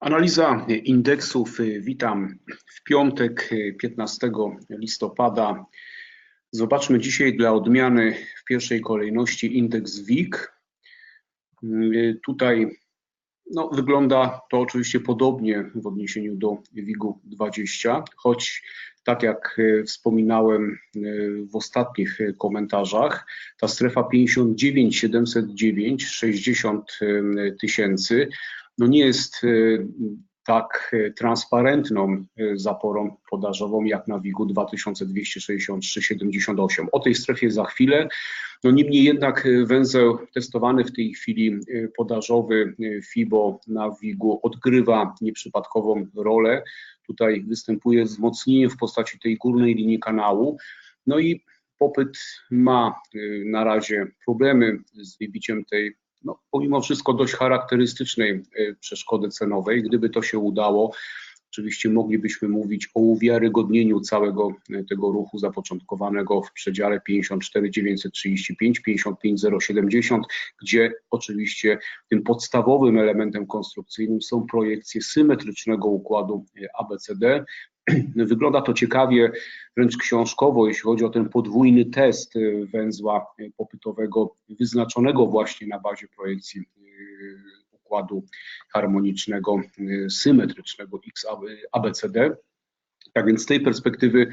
Analiza indeksów. Witam w piątek 15 listopada. Zobaczmy dzisiaj dla odmiany w pierwszej kolejności indeks WIG. Tutaj no, wygląda to oczywiście podobnie w odniesieniu do WIG-u 20, choć tak jak wspominałem w ostatnich komentarzach, ta strefa 59 709 60 tysięcy no nie jest tak transparentną zaporą podażową jak na WIG-u 2263,78. O tej strefie za chwilę. No niemniej jednak węzeł testowany w tej chwili podażowy FIBO na WIG-u odgrywa nieprzypadkową rolę. Tutaj występuje wzmocnienie w postaci tej górnej linii kanału. No i popyt ma na razie problemy z wybiciem tej no, pomimo wszystko dość charakterystycznej przeszkody cenowej. Gdyby to się udało, oczywiście moglibyśmy mówić o uwiarygodnieniu całego tego ruchu zapoczątkowanego w przedziale 54 935 55 070, gdzie oczywiście tym podstawowym elementem konstrukcyjnym są projekcje symetrycznego układu ABCD. Wygląda to ciekawie, wręcz książkowo, jeśli chodzi o ten podwójny test węzła popytowego wyznaczonego właśnie na bazie projekcji układu harmonicznego, symetrycznego XABCD. Tak więc z tej perspektywy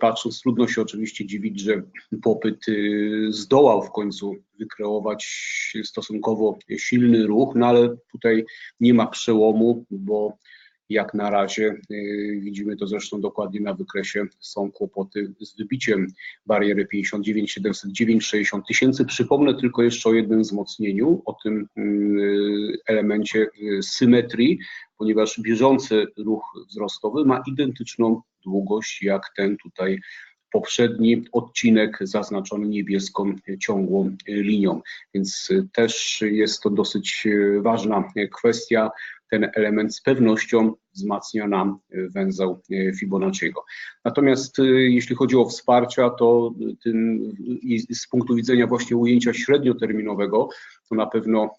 patrząc, trudno się oczywiście dziwić, że popyt zdołał w końcu wykreować stosunkowo silny ruch, no ale tutaj nie ma przełomu, bo jak na razie, widzimy to zresztą dokładnie na wykresie, są kłopoty z wybiciem bariery 59 709 60 tysięcy. Przypomnę tylko jeszcze o jednym wzmocnieniu, o tym elemencie symetrii, ponieważ bieżący ruch wzrostowy ma identyczną długość jak ten tutaj poprzedni odcinek zaznaczony niebieską ciągłą linią, więc też jest to dosyć ważna kwestia ten element z pewnością wzmacnia nam węzeł Fibonacciego. Natomiast jeśli chodzi o wsparcia, to tym, z punktu widzenia właśnie ujęcia średnioterminowego, to na pewno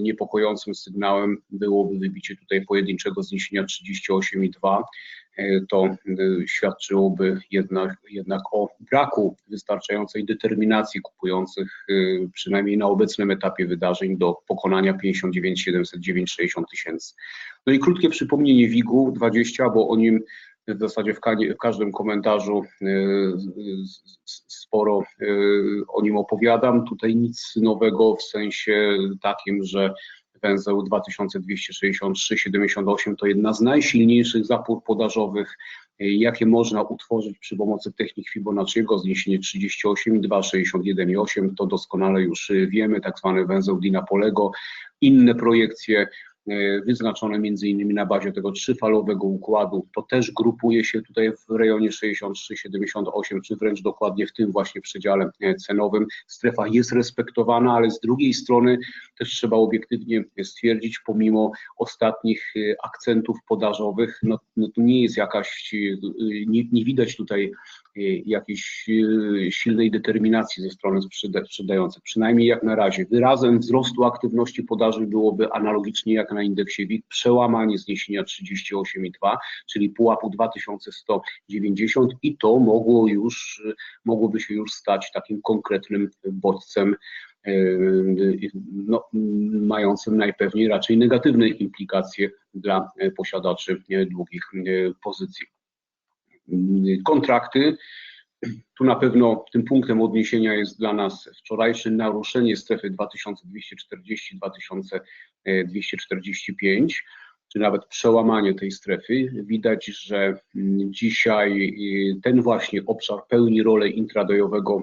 niepokojącym sygnałem byłoby wybicie tutaj pojedynczego zniesienia 38,2 to świadczyłoby jednak, jednak o braku wystarczającej determinacji kupujących, przynajmniej na obecnym etapie wydarzeń, do pokonania 59 709 60 tysięcy. No i krótkie przypomnienie WIG-u 20, bo o nim w zasadzie w, w każdym komentarzu sporo o nim opowiadam. Tutaj nic nowego w sensie takim, że węzeł 2263,78 to jedna z najsilniejszych zapór podażowych, jakie można utworzyć przy pomocy technik Fibonacciego, zniesienie 38,2, 61,8, to doskonale już wiemy, tak zwany węzeł Dinapolego, inne projekcje wyznaczone między innymi na bazie tego trzyfalowego układu, to też grupuje się tutaj w rejonie 63-78, czy wręcz dokładnie w tym właśnie przedziale cenowym. Strefa jest respektowana, ale z drugiej strony też trzeba obiektywnie stwierdzić, pomimo ostatnich akcentów podażowych, no, no to nie jest jakaś, nie, nie widać tutaj jakiejś silnej determinacji ze strony sprzedającej, przynajmniej jak na razie. Wyrazem wzrostu aktywności podaży byłoby analogicznie jak na indeksie WIG przełamanie zniesienia 38,2, czyli pułapu 2190 i to mogło już, mogłoby się już stać takim konkretnym bodźcem no, mającym najpewniej raczej negatywne implikacje dla posiadaczy długich pozycji kontrakty. Tu na pewno tym punktem odniesienia jest dla nas wczorajsze naruszenie strefy 2240-2245, czy nawet przełamanie tej strefy. Widać, że dzisiaj ten właśnie obszar pełni rolę intradayowego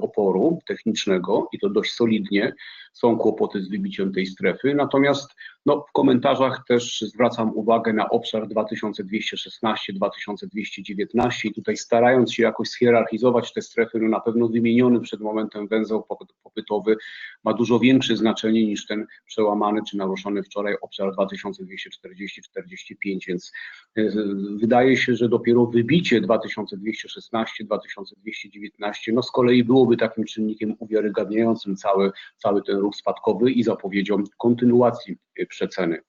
oporu technicznego i to dość solidnie. Są kłopoty z wybiciem tej strefy, natomiast no, w komentarzach też zwracam uwagę na obszar 2216-2219 i tutaj starając się jakoś schierarchizować te strefy, no na pewno wymieniony przed momentem węzeł popytowy ma dużo większe znaczenie niż ten przełamany czy naruszony wczoraj obszar 2240-45, więc wydaje się, że dopiero wybicie 2216-2219 no z kolei byłoby takim czynnikiem uwiarygadniającym cały, cały ten ruch spadkowy i zapowiedzią kontynuacji przeceny.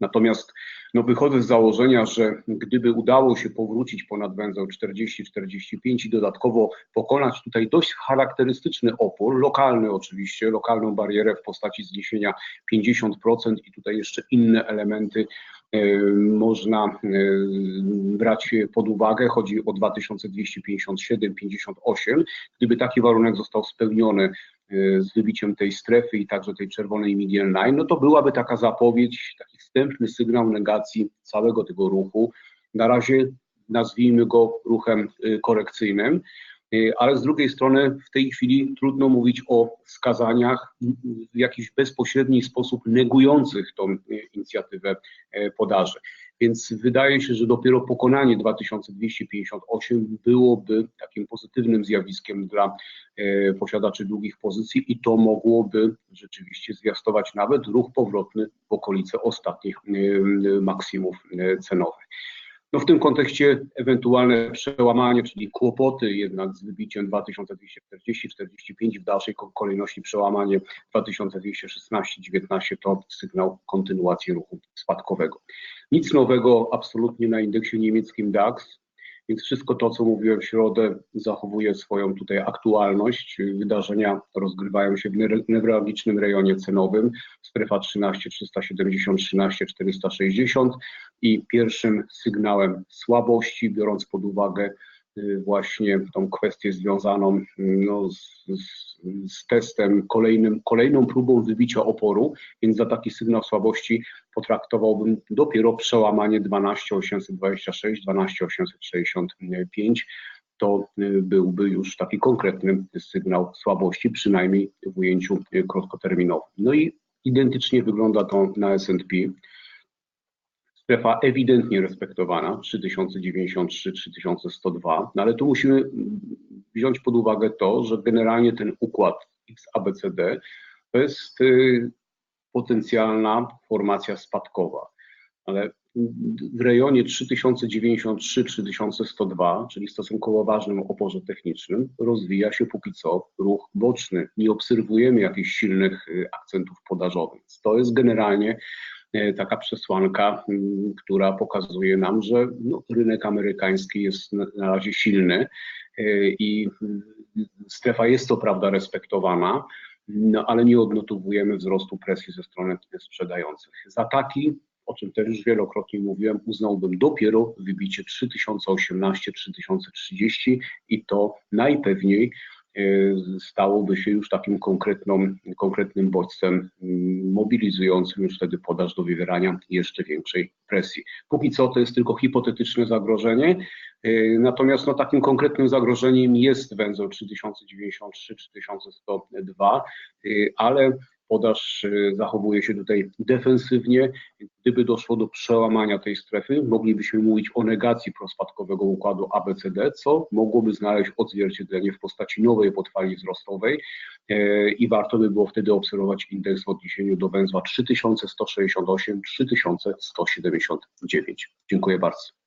Natomiast no, wychodzę z założenia, że gdyby udało się powrócić ponad węzeł 40-45 i dodatkowo pokonać tutaj dość charakterystyczny opór, lokalny oczywiście, lokalną barierę w postaci zniesienia 50% i tutaj jeszcze inne elementy można e, brać pod uwagę. Chodzi o 2257-58. Gdyby taki warunek został spełniony e, z wybiciem tej strefy i także tej czerwonej median line, no to byłaby taka zapowiedź, taki wstępny sygnał negacji całego tego ruchu. Na razie nazwijmy go ruchem e, korekcyjnym. Y, ale z drugiej strony w tej chwili trudno mówić o wskazaniach w jakiś bezpośredni sposób negujących tą y, inicjatywę y, podaży. Więc wydaje się, że dopiero pokonanie 2258 byłoby takim pozytywnym zjawiskiem dla posiadaczy długich pozycji i to mogłoby rzeczywiście zwiastować nawet ruch powrotny w okolice ostatnich maksimów cenowych. No w tym kontekście ewentualne przełamanie, czyli kłopoty jednak z wybiciem 2240-45 w dalszej kolejności przełamanie 2216-19 to sygnał kontynuacji ruchu spadkowego. Nic nowego absolutnie na indeksie niemieckim DAX. Więc wszystko to, co mówiłem w środę, zachowuje swoją tutaj aktualność. Wydarzenia rozgrywają się w newralgicznym rejonie cenowym, strefa 13 370, 13 460 i pierwszym sygnałem słabości, biorąc pod uwagę właśnie tą kwestię związaną no, z, z, z, testem, kolejnym, kolejną próbą wybicia oporu, więc za taki sygnał słabości potraktowałbym dopiero przełamanie 12826, 12865. To y, byłby już taki konkretny sygnał słabości, przynajmniej w ujęciu y, krótkoterminowym. No i identycznie wygląda to na S&P. Strefa ewidentnie respektowana, 3093, 3102, no ale tu musimy wziąć pod uwagę to, że generalnie ten układ XABCD to jest y, potencjalna formacja spadkowa, ale w rejonie 3093-3102, czyli stosunkowo ważnym oporze technicznym, rozwija się póki co ruch boczny. Nie obserwujemy jakichś silnych y, akcentów podażowych. To jest generalnie taka przesłanka, która pokazuje nam, że no, rynek amerykański jest na razie silny y, i strefa jest to prawda respektowana, no ale nie odnotowujemy wzrostu presji ze strony sprzedających. Za taki, o czym też już wielokrotnie mówiłem, uznałbym dopiero wybicie 3018-3030 i to najpewniej e, stałoby się już takim konkretną, konkretnym bodźcem mm, mobilizującym już wtedy podaż do wywierania jeszcze większej presji. Póki co to jest tylko hipotetyczne zagrożenie, E, natomiast no, takim konkretnym zagrożeniem jest węzeł 3093-3102, e, ale podaż e, zachowuje się tutaj defensywnie. Gdyby doszło do przełamania tej strefy, moglibyśmy mówić o negacji prospadkowego układu ABCD, co mogłoby znaleźć odzwierciedlenie w postaci nowej podfali wzrostowej i warto by było wtedy obserwować indeks w odniesieniu do węzła 3168-3179. Dziękuję bardzo.